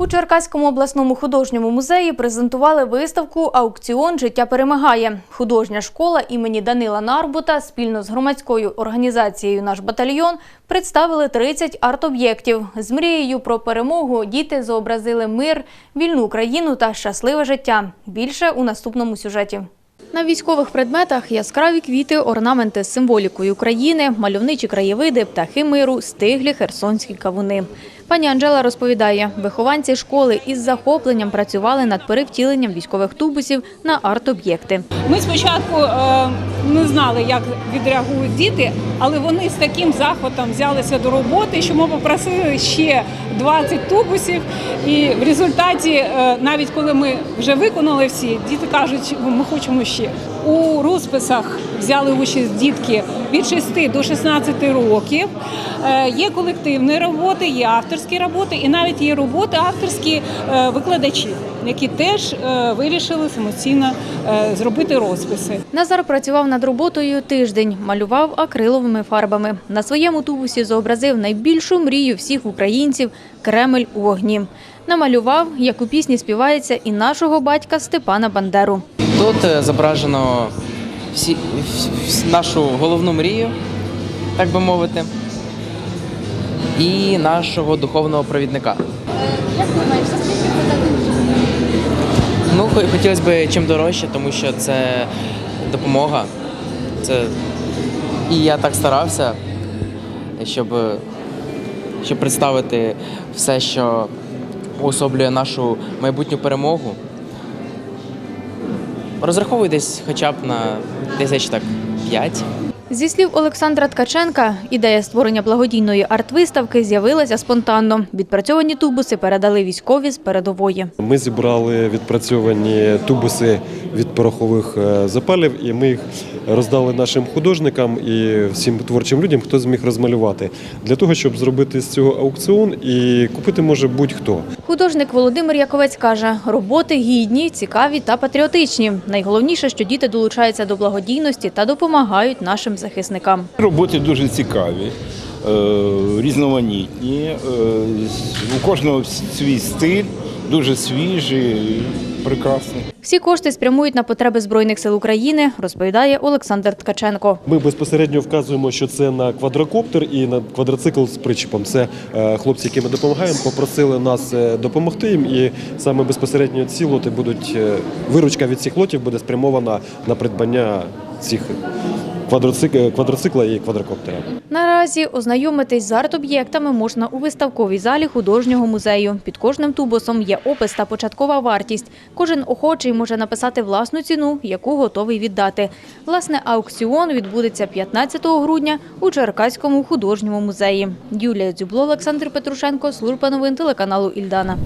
У Черкаському обласному художньому музеї презентували виставку Аукціон Життя перемагає. Художня школа імені Данила Нарбута спільно з громадською організацією Наш батальйон представили 30 арт-об'єктів. З мрією про перемогу діти зобразили мир, вільну країну та щасливе життя. Більше у наступному сюжеті. На військових предметах яскраві квіти, орнаменти з символікою країни, мальовничі краєвиди, птахи миру, стиглі херсонські кавуни. Пані Анжела розповідає, вихованці школи із захопленням працювали над перевтіленням військових тубусів на арт-об'єкти. Ми спочатку е, не знали, як відреагують діти, але вони з таким захватом взялися до роботи, що ми попросили ще 20 тубусів. І в результаті, е, навіть коли ми вже виконали всі, діти кажуть, ми хочемо ще. У розписах взяли участь дітки від 6 до 16 років. Е, Є колективні роботи, є авторські роботи, і навіть є роботи авторські е, викладачів, які теж е, вирішили самостійно е, зробити розписи. Назар працював над роботою тиждень, малював акриловими фарбами. На своєму тубусі зобразив найбільшу мрію всіх українців Кремль у вогні. Намалював, як у пісні співається, і нашого батька Степана Бандеру. Тут е, зображено всі, вс- нашу головну мрію, так би мовити, і нашого духовного провідника. Як думаєш, Хотілося б чим дорожче, тому що це допомога. Це... І я так старався, щоб, щоб представити все, що уособлює нашу майбутню перемогу. Розраховую десь хоча б на тисяч так п'ять. Зі слів Олександра Ткаченка, ідея створення благодійної арт-виставки з'явилася спонтанно. Відпрацьовані тубуси передали військові з передової. Ми зібрали відпрацьовані тубуси від порохових е, запалів, і ми їх роздали нашим художникам і всім творчим людям, хто зміг розмалювати, для того, щоб зробити з цього аукціон і купити може будь-хто. Художник Володимир Яковець каже, роботи гідні, цікаві та патріотичні. Найголовніше, що діти долучаються до благодійності та допомагають нашим захисникам. Роботи дуже цікаві, е, різноманітні. е, У кожного свій стиль, дуже свіжий, прекрасний. Всі кошти спрямують на потреби Збройних сил України, розповідає Олександр Ткаченко. Ми безпосередньо вказуємо, що це на квадрокоптер і на квадроцикл з причепом. Це е, хлопці, які ми допомагаємо, попросили нас допомогти їм, і саме безпосередньо ці лоти будуть виручка від цих лотів буде спрямована на придбання цих квадроцик- квадроцикла і квадрокоптера. Наразі ознайомитись з арт-об'єктами можна у виставковій залі художнього музею. Під кожним тубусом є опис та початкова вартість. Кожен охочий може написати власну ціну, яку готовий віддати. Власне, аукціон відбудеться 15 грудня у Черкаському художньому музеї. Юлія Дзюбло, Олександр Петрушенко, служба новин телеканалу Ільдана.